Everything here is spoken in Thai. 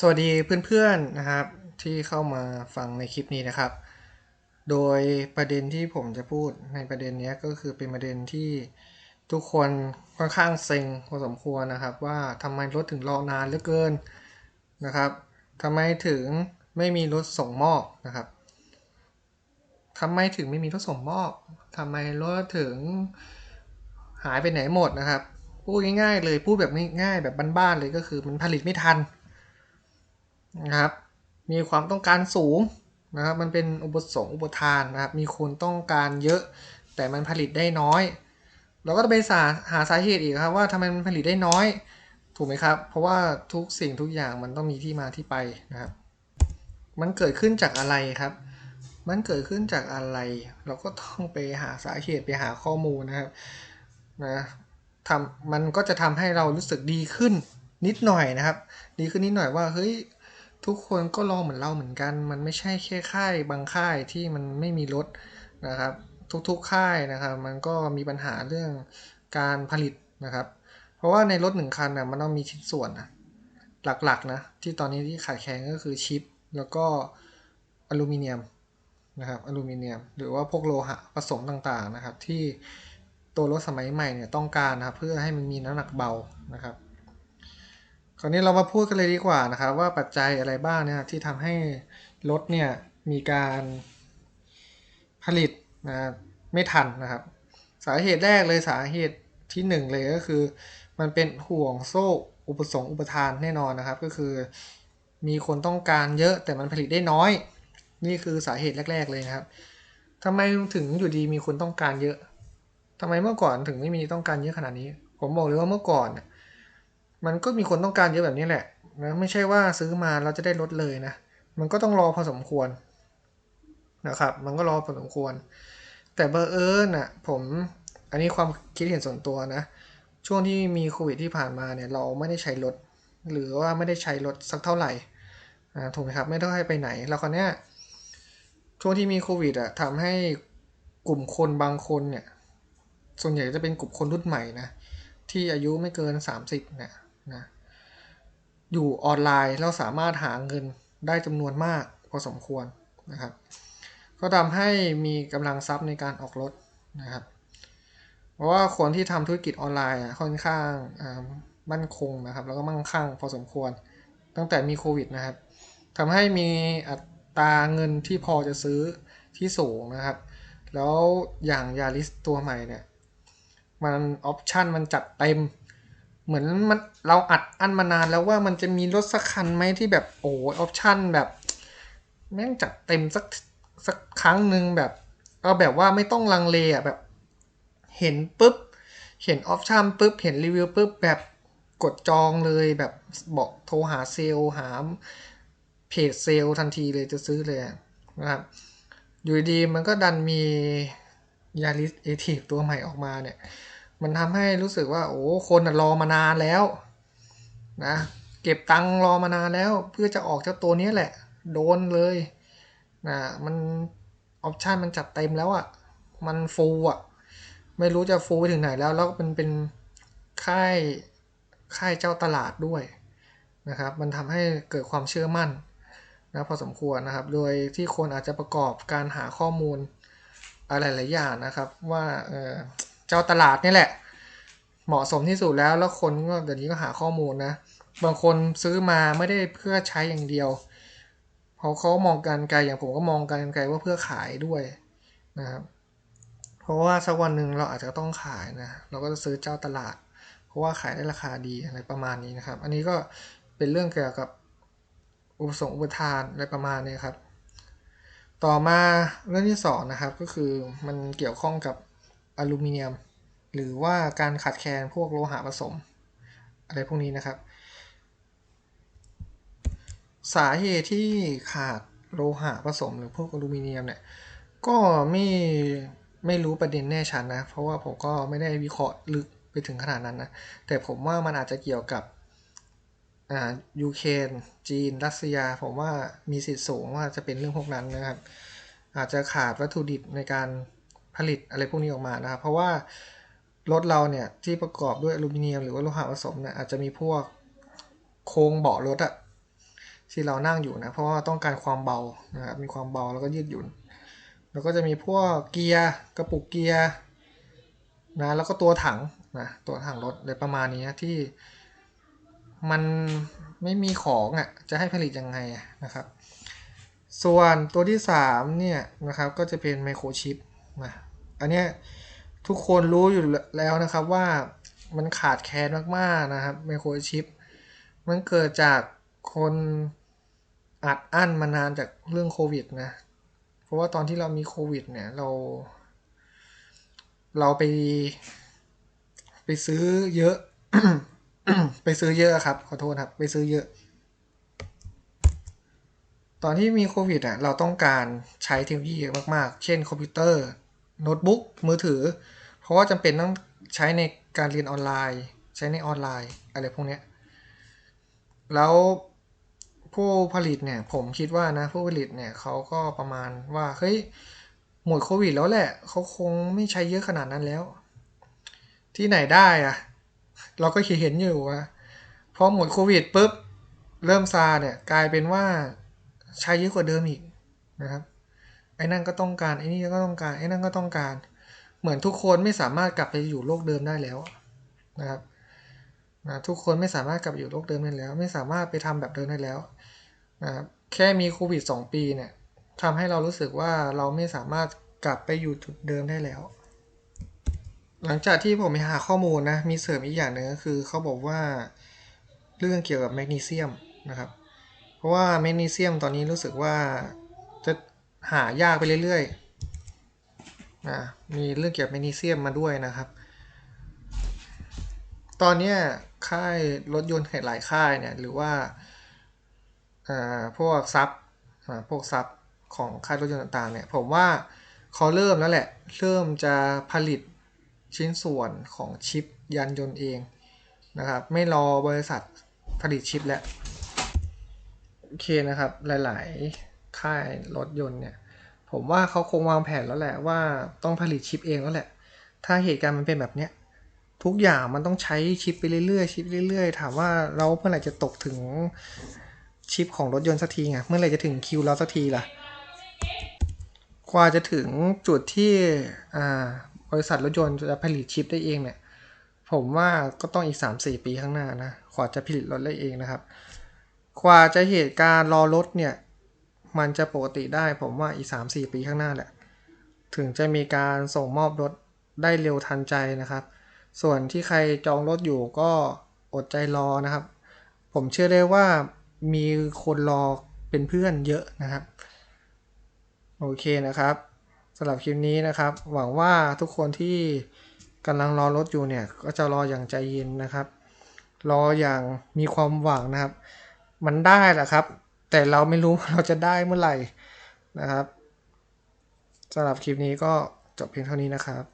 สวัสดีเพื่อนๆนะครับที่เข้ามาฟังในคลิปนี้นะครับ โดยประเด็นที่ผมจะพูดในประเด็นนี้ก็คือเป็นประเด็นที่ทุกคนค่อนข้างเซ็งพอสมควรนะครับ ว่าทำไมรถถึงรอนานเหลือเกินนะครับทำไมถึงไม่มีรถส่งมอบนะครับทำไมถึงไม่มีรถส่งมอบทำไมรถถึงหายไปไหนหมดนะครับพูดง่ายๆเลยพูดแบบง่ายๆแบบบ้านๆเลยก็คือมันผลิตไม่ทัน นะครับ มีความต้องการสูงนะครับ มันเป็นอุปสงค์อุปทานนะครับ มีคนต้องการเยอะ แต่มันผลิตได้น้อย เราก็จะไปสาหาสาเหตุอีกครับว่าทำไมมันผลิตได้น้อย ถูกไหมครับ เพราะว่าทุกสิ่งทุกอย่างมันต้องมีที่มาที่ไปนะครับ มันเกิดขึ้นจากอะไรครับ มันเกิดขึ้นจากอะไร เราก็ต้องไปหาสาเหตุไปหาข้อมูลนะครับนะทำมันก็จะทำให้เรารู้สึกดีขึ้นนิดหน่อยนะครับ ดีขึ้นนิดหน่อยว่าเฮ้ย ทุกคนก็รอเหมือนเราเหมือนกัน มันไม่ใช่แค่ค่ายบางค่ายที่มันไม่มีรถนะครับ ทุกๆค่ายนะครับ มันก็มีปัญหาเรื่องการผลิตนะครับ เพราะว่าในรถหนึ่งคันนะมันต้องมีชิ้นส่วนนะหลักๆนะที่ตอนนี้ที่ขาดแคลนก็คือชิป แล้วก็อลูมิเนียมนะครับอลูมิเนียม หรือว่าพวกโลหะผสมต่างๆนะครับ ที่ตัวรถสมัยใหม่เนี่ยต้องการนะครับเพื่อให้มันมีน้ำหนักเบานะครับ คราวนี้เรามาพูดกันเลยดีกว่านะครับว่าปัจจัยอะไรบ้างเนี่ยที่ทำให้รถเนี่ยมีการผลิตนะไม่ทันนะครับ สาเหตุแรกเลยสาเหตุที่หนึ่งเลยก็คือ มันเป็นห่วงโซ่อุปสงค์อุปทานแน่นอนนะครับ ก็คือมีคนต้องการเยอะแต่มันผลิตได้น้อย นี่คือสาเหตุแรก ๆ เลยนะครับทำไมถึงอยู่ดีมีคนต้องการเยอะทำไมเมื่อก่อนถึงไม่มีต้องการเยอะขนาดนี้ ผมบอกเลยว่าเมื่อก่อน มันก็มีคนต้องการเยอะแบบนี้แหละนะไม่ใช่ว่าซื้อมาเราจะได้ลดเลยนะ มันก็ต้องรอพอสมควรนะครับ มันก็รอพอสมควร แต่เบอร์เอิญอะผมอันนี้ความคิดเห็นส่วนตัวนะ ช่วงที่มีโควิดที่ผ่านมาเนี่ยเราไม่ได้ใช้รถ หรือว่าไม่ได้ใช้รถสักเท่าไหร่ถูกไหมครับ ไม่ต้องให้ไปไหน แล้วคนเนี้ยช่วงที่มีโควิดอะทำให้กลุ่มคนบางคนเนี่ย ส่วนใหญ่จะเป็นกลุ่มคนรุ่นใหม่นะ ที่อายุไม่เกิน 30เนี่ย นะอยู่ออนไลน์แล้วสามารถหาเงินได้จำนวนมากพอสมควรนะครับ ก็ทำให้มีกำลังทรัพย์ในการออกรถนะครับ เพราะว่าคนที่ทำธุรกิจออนไลน์ค่อนข้างมั่นคงนะครับ แล้วก็มั่งคั่งพอสมควร ตั้งแต่มีโควิดนะครับทำให้มีอัตราเงินที่พอจะซื้อที่สูงนะครับ แล้วอย่างยาริสตัวใหม่เนี่ย มันออปชันมันจัดเต็ม เหมือนมันเราอัดอันมานานแล้วว่ามันจะมีรถสักคันไหมที่แบบโอ้ออปชั่นแบบ แม่งจัดเต็มสักสักครั้งหนึ่งแบบเอาแบบว่าไม่ต้องลังเลอะแบบ เห็นปุ๊บ เห็นออปชั่นปุ๊บ เห็นรีวิวปุ๊บแบบกดจองเลยแบบบอกโทรหาเซลล์หาเพจเซลล์ทันทีเลยจะซื้อเลยนะครับ อยู่ดีมันก็ดันมียาริสเอทีฟตัวใหม่ออกมาเนี่ย มันทำให้รู้สึกว่า โอ้คนรอมานานแล้ว นะ เก็บตังรอมานานแล้ว เพื่อจะออกเจ้าตัวนี้แหละ โดนเลยนะมันออปชันมันจัดเต็มแล้วอะ่ะ มันฟูอะ ไม่รู้จะฟูไปถึงไหนแล้ว แล้วมันเป็นค่ายค่ายเจ้าตลาดด้วยนะครับ มันทำให้เกิดความเชื่อมั่นนะพอสมควรนะครับ โดยที่คนอาจจะประกอบการหาข้อมูลอะไรหลายอย่างนะครับ ว่าเออ เจ้าตลาดนี่แหละ เหมาะสมที่สุดแล้วแล้วคนก็เดี๋ยวนี้ก็หาข้อมูลนะ บางคนซื้อมาไม่ได้เพื่อใช้อย่างเดียวเพราะเขามองการไกลอย่างผมก็มองการไกลว่าเพื่อขายด้วยนะครับเพราะว่าสักวันหนึ่งเราอาจจะต้องขายนะเราก็จะซื้อเจ้าตลาด เพราะว่าขายได้ราคาดีอะไรประมาณนี้นะครับ อันนี้ก็เป็นเรื่องเกี่ยวกับอุปสงค์อุปทานอะไรประมาณนี้ครับ ต่อมาเรื่องที่2นะครับก็คือมันเกี่ยวข้องกับ อลูมิเนียม หรือว่าการขาดแคลนพวกโลหะผสม อะไรพวกนี้นะครับ สาเหตุที่ขาดโลหะผสม หรือพวกอลูมิเนียมเนี่ยก็ไม่ไม่รู้ประเด็นแน่ชัดนนะ เพราะว่าผมก็ไม่ได้วิเคราะห์ลึกไปถึงขนาดนั้นนะ แต่ผมว่ามันอาจจะเกี่ยวกับอ่ายูเครนจีน รัสเซีย ผมว่ามีสิทธิ์สูงว่าจะเป็นเรื่องพวกนั้นนะครับ อาจจะขาดวัตถุดิบในการ ผลิตอะไรพวกนี้ออกมานะครับ เพราะว่ารถเราเนี่ยที่ประกอบด้วยอลูมิเนียมหรือว่าโลหะผสมเนี่ยอาจจะมีพวกโครงเบาะรถอะที่เรานั่งอยู่นะเพราะว่าต้องการความเบานะครับมีความเบาแล้วก็ยืดหยุ่น แล้วก็จะมีพวกเกียร์กระปุกเกียร์นะแล้วก็ตัวถังนะตัวถังรถเลยประมาณนี้ที่มันไม่มีของอะ่ะจะให้ผลิตยังไงนะครับ ส่วนตัวที่3เนี่ยนะครับก็จะเป็นไมโครชิปนะ อันเนี้ยทุกคนรู้อยู่แล้วนะครับว่ามันขาดแคลนมากๆนะครับไมโครชิป มันเกิดจากคนอัดอั้นมานานจากเรื่องโควิดนะ เพราะว่าตอนที่เรามีโควิดเนี่ยเรา เราไป ไปซื้อเยอะ ไปซื้อเยอะครับ ขอโทษครับ ไปซื้อเยอะ ตอนที่มีโควิดอะเราต้องการใช้เทคโนโลยีมากๆ เช่นคอมพิวเตอร์ โน้ตบุ๊กมือถือ เพราะว่าจำเป็นต้องใช้ในการเรียนออนไลน์ ใช้ในออนไลน์อะไรพวกเนี้ยแล้วผู้ผลิตเนี่ยผมคิดว่านะผู้ผลิตเนี่ยเขาก็ประมาณว่าเฮ้ยหมดโควิดแล้วแหละเขาคงไม่ใช้เยอะขนาดนั้นแล้ว ที่ไหนได้อะเราก็เห็นอยู่ว่าพอหมดโควิดปุ๊บเริ่มซาเนี่ยกลายเป็นว่าใช้เยอะกว่าเดิมอีกนะครับ ไอ้นั่นก็ต้องการไอ้นี่ก็ต้องการไอ้นั่นก็ต้องการ เหมือนทุกคนไม่สามารถกลับไปอยู่โลกเดิมได้แล้วนะครับนะทุกคนไม่สามารถกลับอยู่โลกเดิมได้แล้ว ไม่สามารถไปทำแบบเดิมได้แล้วนะครับแค่มีโควิด 2 ปีเนี่ยทำให้เรารู้สึกว่าเราไม่สามารถกลับไปอยู่จุดเดิมได้แล้ว หลังจากที่ผมไปหาข้อมูลนะมีเสริมอีกอย่างหนึ่งก็คือเขาบอกว่าเรื่องเกี่ยวกับแมกนีเซียมนะครับ เพราะว่าแมกนีเซียมตอนนี้รู้สึกว่า หายากไปเรื่อยๆนะมีเรื่องเกี่ยวกับแมกนีเซียมมาด้วยนะครับ ตอนนี้ค่ายรถยนต์หลายค่ายเนี่ยหรือว่าพวกซับพวกซับของค่ายรถยนต์ต่างๆเนี่ยผมว่าเขาเริ่มแล้วแหละ เริ่มจะผลิตชิ้นส่วนของชิปยานยนต์เองนะครับ ไม่รอบริษัทผลิตชิปแล้ว โอเคนะครับ หลาย ๆ ค่ายรถยนต์เนี่ย ผมว่าเขาคงวางแผนแล้วแหละว่าต้องผลิตชิปเองแล้วแหละ ถ้าเหตุการณ์มันเป็นแบบเนี้ยทุกอย่างมันต้องใช้ชิปไปเรื่อยๆชิปเรื่อยๆ ถามว่าเราเมื่อไหร่จะตกถึงชิปของรถยนต์สักทีไงเมื่อไหร่จะถึงคิวเราสักทีล่ะกว่าจะถึงจุดที่บริษัทรถยนต์จะผลิตชิปได้เองเนี่ย ผมว่าก็ต้องอีก 3-4 ปีข้างหน้านะกว่าจะผลิตรถได้เองนะครับ กว่าจะเหตุการณ์รอรถเนี่ย มันจะปกติได้ผมว่าอีก 3-4 ปีข้างหน้าแหละ ถึงจะมีการส่งมอบรถได้เร็วทันใจนะครับ ส่วนที่ใครจองรถอยู่ก็อดใจรอนะครับ ผมเชื่อได้ว่ามีคนรอเป็นเพื่อนเยอะนะครับ โอเคนะครับสำหรับคลิปนี้นะครับ หวังว่าทุกคนที่กำลังรอรถอยู่เนี่ย ก็จะรออย่างใจเย็นนะครับ รออย่างมีความหวังนะครับ มันได้แหละครับ แต่เราไม่รู้เราจะได้เมื่อไหร่นะครับสำหรับคลิปนี้ก็จบเพียงเท่านี้นะครับ